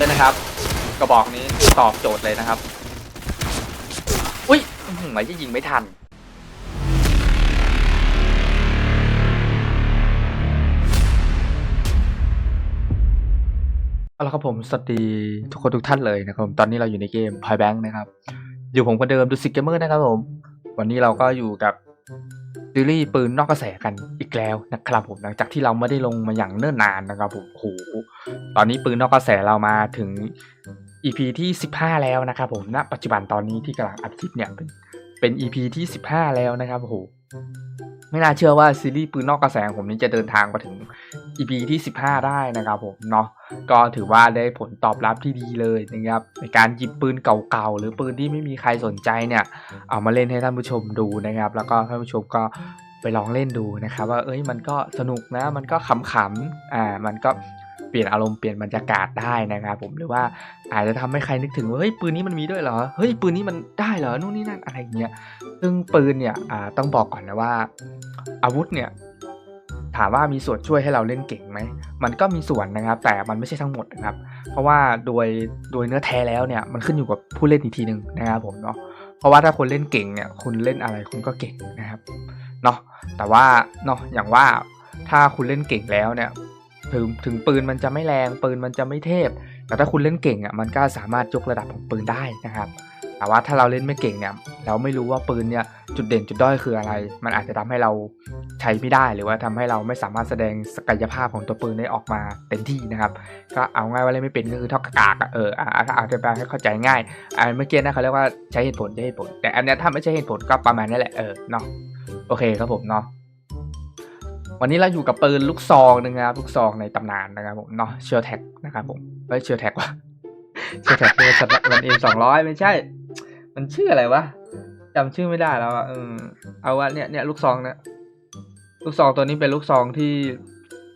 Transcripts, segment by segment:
เลยนะครับ กระบอกนี้ตอบโจทย์เลยนะครับ อุ้ยอื้อหือจะยิงไม่ทัน เอาละครับผมสวัสดีทุกคนทุกท่านเลยนะครับผมตอนนี้เราอยู่ในเกม Point Bank นะครับ อยู่ผมคนเดิมดูซิกเกมเมอร์นะครับผม วันนี้เราก็อยู่กับ ซีรีส์ปืนนอกกระแสกันอีกแล้วนะครับผมหลังจากที่เราไม่ได้ลงมาอย่างเนิ่นนานนะครับผมโหตอนนี้ปืนนอกกระแสเรามาถึง EP ที่ 15 แล้วนะครับผมณปัจจุบันตอนนี้ที่กำลังอัดคลิปเนี่ยเป็นเป็น EP ที่ 15 แล้วนะครับโห ไม่น่าเชื่อว่าซีรีส์ปืนนอกกระแสของผมนี้จะเดินทางมาถึง EP ที่ 15 ได้นะครับผมเนาะก็ถือว่าได้ผลตอบรับที่ดีเลยนะครับในการหยิบปืนเก่าๆหรือปืนที่ไม่มีใครสนใจเนี่ยเอามาเล่นให้ท่านผู้ชมดูนะครับ แล้วก็ท่านผู้ชมก็ไปลองเล่นดูนะครับว่าเอ้ยมันก็สนุกนะมันก็ขำๆอ่ามันก็ เปลี่ยนอารมณ์เปลี่ยนบรรยากาศได้นะครับผมหรือว่าอาจจะทำให้ใครนึกถึงว่าเฮ้ยปืนนี้มันมีด้วยเหรอเฮ้ยปืนนี้มันได้เหรอนู่นนี่นั่นอะไรเงี้ยซึ่งปืนเนี่ยต้องบอกก่อนนะว่า อาวุธเนี่ยถามว่ามีส่วนช่วยให้เราเล่นเก่งไหม มันก็มีส่วนนะครับ แต่มันไม่ใช่ทั้งหมดนะครับ เพราะว่าโดยโดยเนื้อแท้แล้วเนี่ย มันขึ้นอยู่กับผู้เล่นอีกทีหนึ่งนะครับผมเนาะ เพราะว่าถ้าคนเล่นเก่งเนี่ย คุณเล่นอะไรคุณก็เก่งนะครับ เนาะ แต่ว่าเนาะ อย่างว่าถ้าคุณเล่นเก่งแล้วเนี่ย ถึงถึงปืนมันจะไม่แรงปืนมันจะไม่เทพ แต่ถ้าคุณเล่นเก่งอะมันก็สามารถยกระดับของปืนได้นะครับแต่ว่าถ้าเราเล่นไม่เก่งเนี่ยเราไม่รู้ว่าปืนเนี่ยจุดเด่นจุดด้อยคืออะไร มันอาจจะทำให้เราใช้ไม่ได้หรือว่าทำให้เราไม่สามารถแสดงศักยภาพของตัวปืนได้ออกมาเต็มที่นะครับ ก็เอาง่ายว่าเล่นไม่เป็นก็คือท่ากับกากเอออะถ้าอธิบายให้เข้าใจง่ายอ่าเมื่อกี้นะเขาเรียกว่าใช้เหตุผลใช้เหตุผล แต่อันเนี้ถ้าไม่ใช่เหตุผลก็ประมาณนี้แหละเออเนาะโอเคครับผมเนาะ วันนี้เราอยู่กับปืนลูกซองนะครับลูกซองในตำนานนะครับผมเนาะเชลแท็กนะครับผมไม่เชลแท็กวะเชลแท็กเป็นสัตว์มันเอ็มสองร้อยไม่ใช่ มันชื่ออะไรวะจำชื่อไม่ได้แล้วอะเออเอาว่าเนี่ยเนี่ยลูกซองเนี่ยลูกซองตัวนี้เป็นลูกซองที่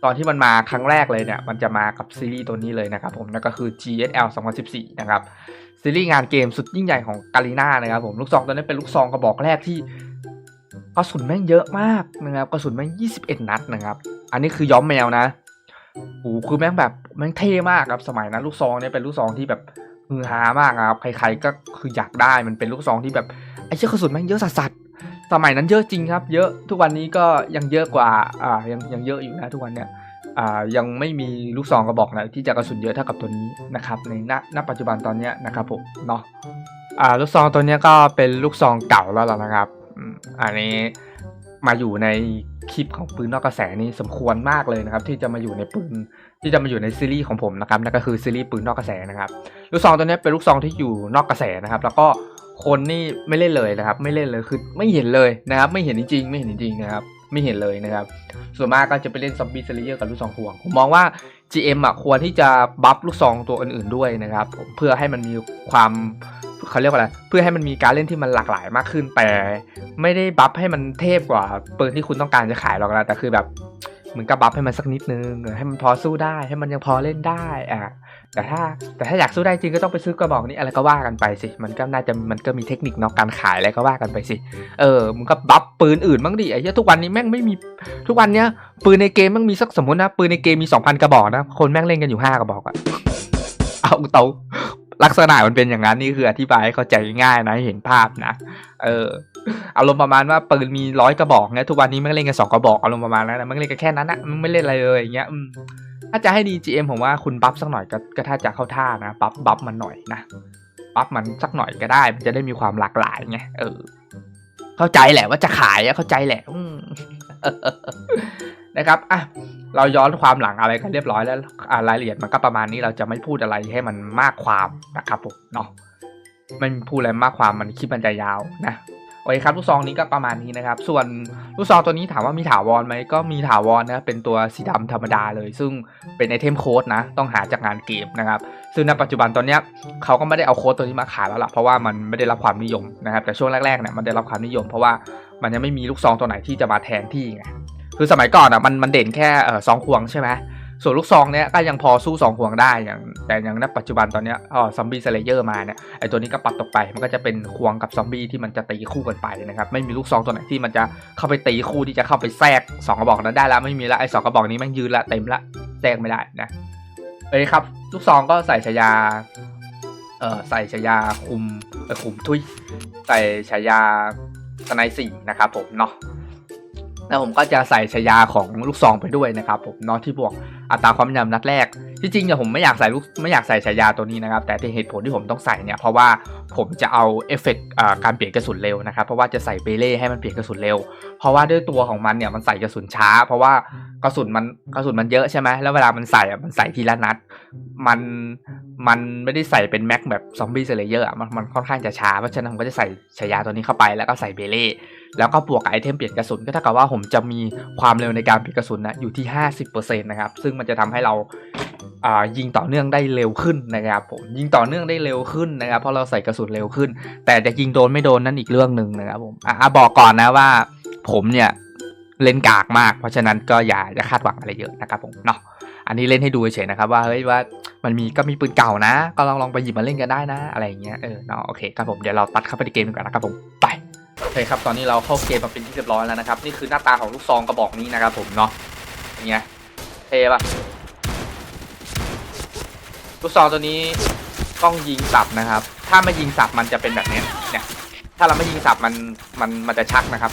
ตอนที่มันมาครั้งแรกเลยเนี่ย มันจะมากับซีรีส์ตัวนี้เลยนะครับผมนั่นก็คือ GSL 2014 นะครับ ซีรีส์งานเกมสุดยิ่งใหญ่ของกาลีนานะครับผมลูกซองตัวนี้เป็นลูกซองกระบอกแรกที่ กระสุนแม่งเยอะมากนะครับกระสุนแม่ง21นัดนะครับ อันนี้คือย้อมแมวนะโอ้คือแม่งแบบแม่งเท่มากครับสมัยนั้นลูกซองเนี่ยเป็นลูกซองที่แบบฮือฮามากครับ ใครๆก็คืออยากได้มันเป็นลูกซองที่แบบไอ้เชี่ยกระสุนแม่งเยอะสัสๆสมัยนั้นเยอะจริงครับ เยอะทุกวันนี้ก็ยังเยอะกว่าอ่ายังยังเยอะอยู่นะทุกวันเนี่ยอ่ายังไม่มีลูกซองกระบอกไหนที่จะกระสุนเยอะเท่ากับตัวนี้นะครับในณณปัจจุบันตอนเนี้ยนะครับผมเนาะอ่าลูกซองตัวเนี้ยก็เป็นลูกซองเก่าแล้วล่ะนะครับ อันนี้มาอยู่ในคลิปของปืนนอกกระแสนี่สมควรมากเลยนะครับ ที่จะมาอยู่ในปืนที่จะมาอยู่ในซีรีส์ของผมนะครับนั่นก็คือซีรีส์ปืนนอกกระแสนะครับลูกซองตัวนี้เป็นลูกซองที่อยู่นอกกระแสนะครับ แล้วก็คนนี่ไม่เล่นเลยนะครับ ไม่เล่นเลยคือไม่เห็นเลยนะครับ ไม่เห็นจริงๆไม่เห็นจริงๆนะครับไม่เห็นเลยนะครับ ส่วนมากก็จะไปเล่นซอมบี้เซเลเยอร์กับลูกซองห่วง ผมมองว่า GM อะควรที่จะบัฟลูกซองตัวอื่นๆด้วยนะครับ เพื่อให้มันมีความ เขาเรียกว่าอะไรเพื่อให้มันมีการเล่นที่มันหลากหลายมากขึ้น แต่ไม่ได้บัฟให้มันเทพกว่าปืนที่คุณต้องการจะขายหรอกนะแต่คือแบบเหมือนกับบัฟให้มันสักนิดนึงให้มันพอสู้ได้ให้มันยังพอเล่นได้อะแต่ถ้าแต่ถ้าอยากสู้ได้จริงก็ต้องไปซื้อกระบอกนี้อะไรก็ว่ากันไปสิมันก็น่าจะมันก็มีเทคนิคเนาะการขายอะไรก็ว่ากันไปสิเออมึงก็บัฟปืนอื่นบ้างดิไอ้เหี้ยทุกวันนี้แม่งไม่มีทุกวันเนี้ยปืนในเกมแม่งมีสักสมมตินะปืนในเกมมีสองพันกระบอกนะคนแม่งเล่นกันอยู่ห้ากระบอกอะเอาเตา ลักษณะมันเป็นอย่างนั้นนี่คืออธิบายให้เข้าใจง่ายนะเห็นภาพนะ เอออารมณ์ประมาณว่าปืนมีร้อยกระบอกเนี่ยทุกวันนี้ม่งเล่นกันสองกระบอกอารมณ์ประมาณนั้นนะม่งเล่นกันแค่นั้นนะมันไม่เล่นอะไรเลยอย่างเงี้ยถ้าจะให้ดี GM ผมว่าคุณบัฟสักหน่อยก็ก็ถ้าจะเข้าท่านะบัฟบัฟมันหน่อยนะบัฟมันสักหน่อยก็ได้ มันจะได้มีความหลากหลายไงเออ เข้าใจแหละว่าจะขายอะเข้าใจแหละอืมนะครับอะเราย้อนความหลังอะไรกันเรียบร้อยแล้วอ่ารายละเอียดมันก็ประมาณนี้เราจะไม่พูดอะไรให้มันมากความนะครับผมเนาะไม่พูดอะไรมากความมันคลิปมันจะยาวนะ โอเคครับลูกซองนี้ก็ประมาณนี้นะครับ ส่วนลูกซองตัวนี้ถามว่ามีถาวรไหมก็มีถาวรนะเป็นตัวสีดำธรรมดาเลย ซึ่งเป็นไอเทมโค้ดนะ ต้องหาจากงานเกมนะครับ ซึ่งในปัจจุบันตอนนี้เขาก็ไม่ได้เอาโค้ดตัวนี้มาขายแล้วล่ะเพราะว่ามันไม่ได้รับความนิยมนะครับ แต่ช่วงแรกๆเนี่ยมันได้รับความนิยม เพราะว่ามันยังไม่มีลูกซองตัวไหนที่จะมาแทนที่ไงคือสมัยก่อนอะมันมันเด่นแค่เออซองควงใช่ไหม ส่วนลูกซองเนี้ยก็ยังพอสู้สองห่วงได้อย่างแต่อย่างณปัจจุบันตอนเนี้ยอ๋อซอมบี้สเลเยอร์มาเนี่ยไอตัวนี้ก็ปัดตกไปมันก็จะเป็นควงกับซอมบี้ที่มันจะตีคู่กันไปนะครับไม่มีลูกซองตัวไหนที่มันจะเข้าไปตีคู่ที่จะเข้าไปแทรกสองกระบอกนั้นได้แล้วไม่มีละไอสองกระบอกนี้แม่งยืนละเต็มละแทรกไม่ได้นะเคอ้ยครับลูกซองก็ใส่ฉายาเอ่อใส่ฉายาคุมคุมทุยใส่ฉายาสไนสี่นะครับผมเนาะ แล้วผมก็จะใส่ฉายาของลูกซองไปด้วยนะครับผมเนาะที่บวกอัตราความแม่นยำนัดแรก ที่จริงเนี่ยผมไม่อยากใส่ลูกไม่อยากใส่ฉายาตัวนี้นะครับ แต่ที่เหตุผลที่ผมต้องใส่เนี่ยเพราะว่าผมจะเอาเอฟเฟกต์การเปลี่ยนกระสุนเร็วนะครับเพราะว่าจะใส่เบเล่ให้มันเปลี่ยนกระสุนเร็ว เพราะว่าด้วยตัวของมันเนี่ยมันใส่กระสุนช้า เพราะว่ากระสุนมันกระสุนมันเยอะใช่ไหมแล้วเวลามันใส่อะมันใส่ทีละนัด มันมันไม่ได้ใส่เป็นแม็กแบบซอมบี้เซเลเยอร์อะมันมันค่อนข้างจะช้าเพราะฉะนั้นผมก็จะใส่ฉายาตัวนี้เข้าไปแล้วก็ใส่เบเล่ แล้วก็บวกกับไอเทมเปลี่ยนกระสุนก็เท่ากับว่าผมจะมีความเร็วในการเปลี่ยนกระสุนนะอยู่ที่ 50%นะครับซึ่งมันจะทำให้เราายิงต่อเนื่องได้เร็วขึ้นนะครับผมยิงต่อเนื่องได้เร็วขึ้นนะครับ เพราะเราใส่กระสุนเร็วขึ้น แต่จะยิงโดนไม่โดนนั่นอีกเรื่องหนึ่งนะครับผมอะบอกก่อนนะว่าผมเนี่ยเล่นกากมาก เพราะฉะนั้นก็อย่าจะคาดหวังอะไรเยอะนะครับผมเนาะอันนี้เล่นให้ดูเฉยนะครับว่าเฮ้ยว่ามันมีก็มีปืนเก่านะ ก็ลองลองไปหยิบมาเล่นกันได้นะ อะไรอย่างเงี้ยเออเนาะโอเคครับผมเดี๋ยวเราตัดเข้าไปในเกมกันนะครับผมไป เคครับตอนนี้เราเข้าเกมมาเป็นที่เรียบร้อยแล้วนะครับ นี่คือหน้าตาของลูกซองกระบอกนี้นะครับผมเนาะอย่างเงี้ยเท่ปะลูกซองตัวนี้ต้องยิงสับนะครับ ถ้าไม่ยิงสับมันจะเป็นแบบนี้เนี่ย ถ้าเราไม่ยิงสับมันมันมันจะชักนะครับ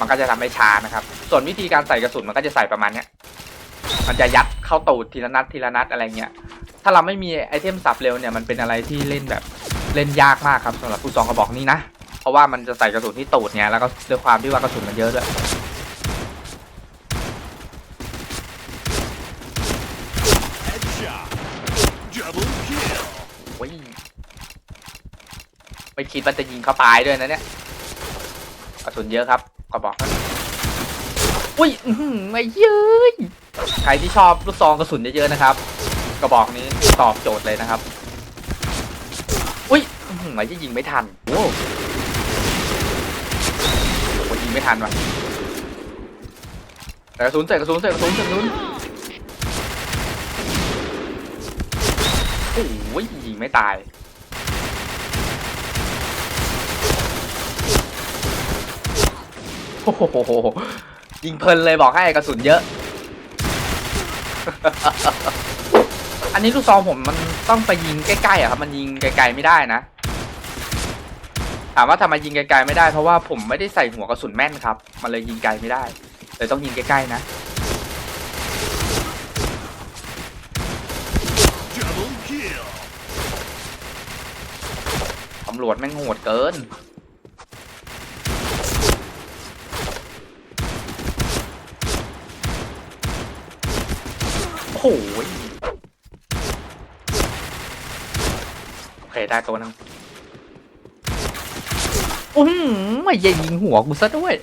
มันก็จะทำให้ช้านะครับ ส่วนวิธีการใส่กระสุนมันก็จะใส่ประมาณเนี้ยมันจะยัดเข้าตูดทีละนัดทีละนัดอะไรเงี้ย ถ้าเราไม่มีไอเทมสับเร็วเนี่ยมันเป็นอะไรที่เล่นแบบเล่นยากมากครับสำหรับผู้ซองกระบอกนี้นะ เพราะว่ามันจะใส่กระสุนที่ตูดเนี่ยแล้วก็ด้วยความที่ว่ากระสุนมันเยอะด้วยไม่คิดว่าจะยิงเขาตายด้วยนะเนี่ยกระสุนเยอะครับกระบอกอุ้ยไม่เย้ยใครที่ชอบลูกซองกระสุนเยอะๆนะครับ กระบอกนี้ตอบโจทย์เลยนะครับ อุ้ยไม่จะยิงไม่ทันโอ้ งไม่ทันว่ะแต่กระสุนใส่กระสุนใส่กระสุนใส่กระสุนโอ้ยยิงไม่ตายโอ้โหยิงเพลินเลยบอกให้กระสุนเยอะ อันนี้ลูกซองผมมันต้องไปยิงใกล้ๆอะครับ มันยิงไกลๆไม่ได้นะามว่าทำไมยิงไกลๆไม่ได้เพราะว่าผมไม่ได้ใส่หัวกระสุนแม่นครับ มันเลยยิงไกลไม่ได้เลยต้องยิงใกล้ๆนะ Double kill. ตำรวจแม่งโหดเกิน โอ้โหยโอเค ได้ตัวหนึง อืมไม่ยิงหัวกูซะด้วย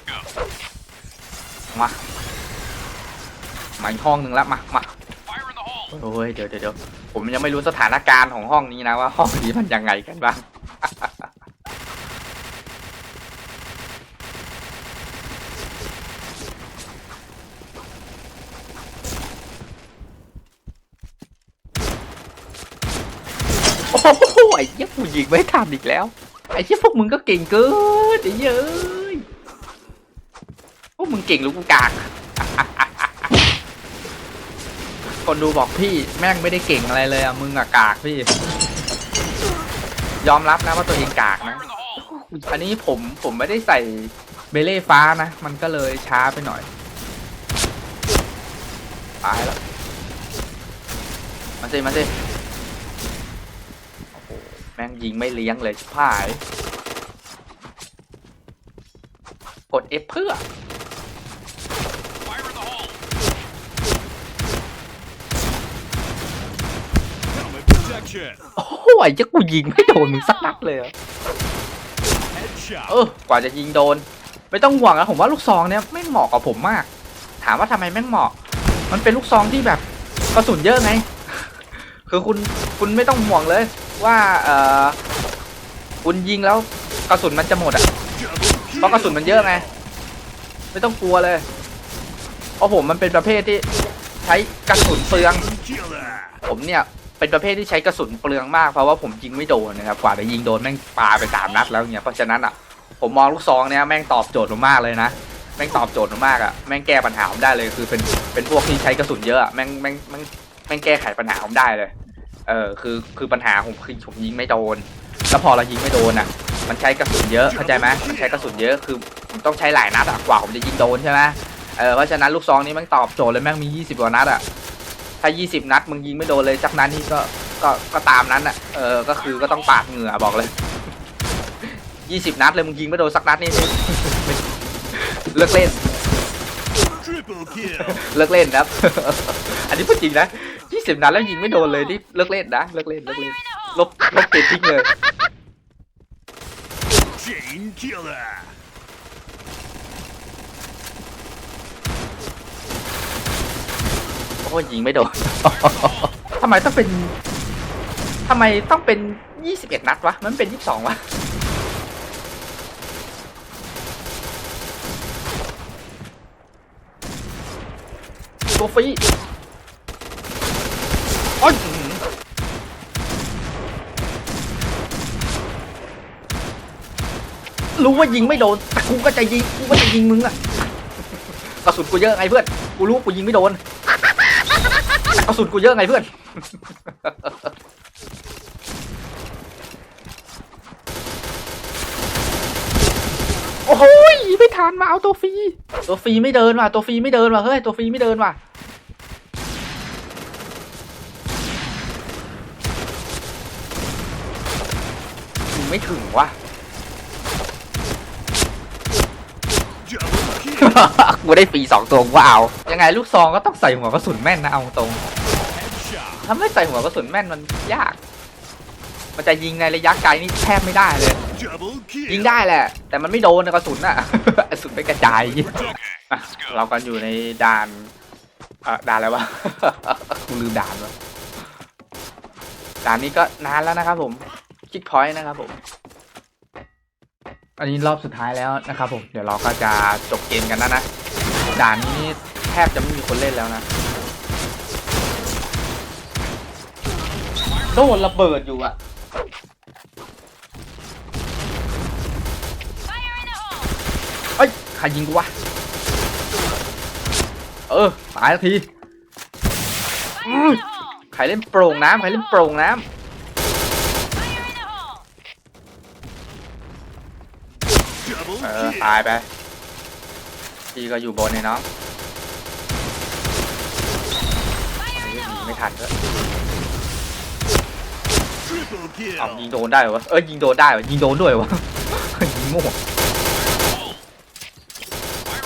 มา มาอีกห้องหนึ่งแล้วมามาโอ้ยเดี๋ยวเดี๋ยวผมยังไม่รู้สถานการณ์ของห้องนี้นะว่าห้องนี้มันยังไงกันบ้างโอ้โหไอ้เหี้ยกูยิงไม่ทันอีกแล้ว อ้เหี้ยพวกมึงก็เก่งเกินเยเอ้ยพวกมึงเก่งหรือกูกากคนดูบอกพี่แม่งไม่ได้เก่งอะไรเลยอะมึงอะกากพี่ ยอมรับนะว่าตัวเองกากนะ อันนี้ผมผมไม่ได้ใส่เบเล่ฟ้านะ มันก็เลยช้าไปหน่อยตายแล้วมาสิมาสิ แม่งยิงไม่เลี้ยงเลยชิบหาย กด F เพื่อ Fire in the hole. Helmet protection. โอ้โหไอ้เจ้ากูยิงไม่โดนมึงสักนัดเลยอะ Headshot. เออกว่าจะยิงโดน ไม่ต้องห่วงนะผมว่าลูกซองเนี้ยไม่งเหมาะกับผมมาก ถามว่าทำไมแม่งเหมาะ มันเป็นลูกซองที่แบบกระสุนเยอะไง คือคุณคุณไม่ต้องห่วงเลย ว่าเออคุณยิงแล้วกระสุนมันจะหมดอะเพราะกระสุนมันเยอะไงไม่ต้องกลัวเลยเพราะผมมันเป็นประเภทที่ใช้กระสุนเปลือง ผมเนี่ยเป็นประเภทที่ใช้กระสุนเปลืองมากเพราะว่าผมยิงไม่โดนนะครับกว่าจะยิงโดนแม่งปาไปสามนัดแล้วเนี่ยเพราะฉะนั้นอะผมมองลูกซองเนี่ยแม่งตอบโจทย์ผมมากเลยนะแม่งตอบโจทย์ผมมากอะแม่งแก้ปัญหาผมได้เลยคือเป็นเป็นพวกที่ใช้กระสุนเยอะอะแม่งแม่งแม่งแม่งแก้ไขปัญหาผมได้เลย เออคือคือปัญหาผมคือผมยิงไม่โดนแล้วพอเรายิงไม่โดนอะ มันใช้กระสุนเยอะเข้าใจไหมมันใช้กระสุนเยอะคือผมต้องใช้หลายนัดอะกว่าผมจะยิงโดนใช่ไหมเออเพราะฉะนั้นลูกซองนี้แม่งตอบโจทย์เลยแม่งมี 20 กว่านัดอะถ้า 20 นัดมึงยิงไม่โดนเลยสักนัดนี่ก็ก็ก็ตามนั้นอะเออก็คือก็ต้องปาดเหงื่อบอกเลย 20 นัดเลยมึงยิงไม่โดนสักนัดนี่เลิกเล่น Triple kill. เลิกเล่นครับ อันนี้พูดจริงนะ 20นัดแล้วยิงไม่โดนเลยนี่เลิกเล่นนะเลิกเล่นเลิกเล่นลบลบเกมทิ้งเลยโอ้ยิงไม่โดนทำไมต้องเป็นทำไมต้องเป็น21นัดวะ มันเป็น22วะตัวฟรีโอ้ยอื้อหือ รู้ว่ายิงไม่โดนแต่กูก็จะยิงกูก็จะยิงมึงอะกระสุนกูเยอะไงเพื่อนกูรู้กูยิงไม่โดนกระสุนกูเยอะไงเพื่อนโอ้โหยไม่ทันมาเอาตัวฟรีตัวฟรีไม่เดินว่ะตัวฟรีไม่เดินว่ะเฮ้ยตัวฟรีไม่เดินว่ะยิงไม่ถึงว่ะ Double kill. กูได้ฟรีสองตัวกูก็เอายังไงลูกซองก็ต้องใส่หัวกระสุนแม่นนะเอาตรง Headshot. ถ้าไม่ใส่หัวกระสุนแม่นมันยาก มันจะยิงในระยะไกลนี่แทบไม่ได้เลย Double kill. ยิงได้แหละ แต่มันไม่โดนนะกระสุนอะกระสุนไปกระจาย Protect. อะเรากันอยู่ในด่านเอ่อด่านอะไรวะกูลืมด่านแล้วด่านนี้ก็นานแล้วนะครับผมคิกพอยต์นะครับผม อันนี้รอบสุดท้ายแล้วนะครับผมเดี๋ยวเราก็จะจบเกมกันแล้วนะด่านนี้แทบจะไม่มีคนเล่นแล้วนะโดนระเบิดอยู่อะเอ้ยใครยิงกูวะเออตายแล้วทีอืมใครเล่นโปร่งน้ำใครเล่นโปร่งน้ Double ำ เออตายไปพี่ก็อยู่บนเนี่ยน้องยิงไม่ทันด้วยเอายิงโดนได้เหรอวะเอ้ยยิงโดนได้เหรอยิงโดนด้วยวะยิงโง่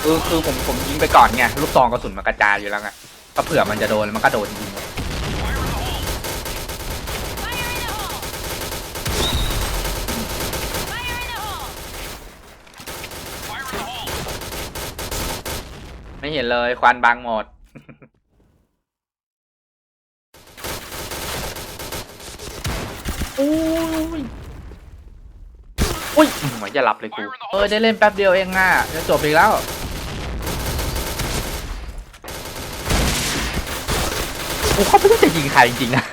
คือคือผมผมยิงไปก่อนไงลูกซองกระสุนมันกระจายอยู่แล้วไงก็เผื่อมันจะโดนมันก็โดนจริงไม่ เห็นเลยควันบังหมดอุ้ยอุ้ยเหมือนจะหลับเลยกู เออได้เล่นแป๊บเดียวเองอะจะจบอีกแล้วกูเขาไม่รู้จะยิงใครจริงๆนะ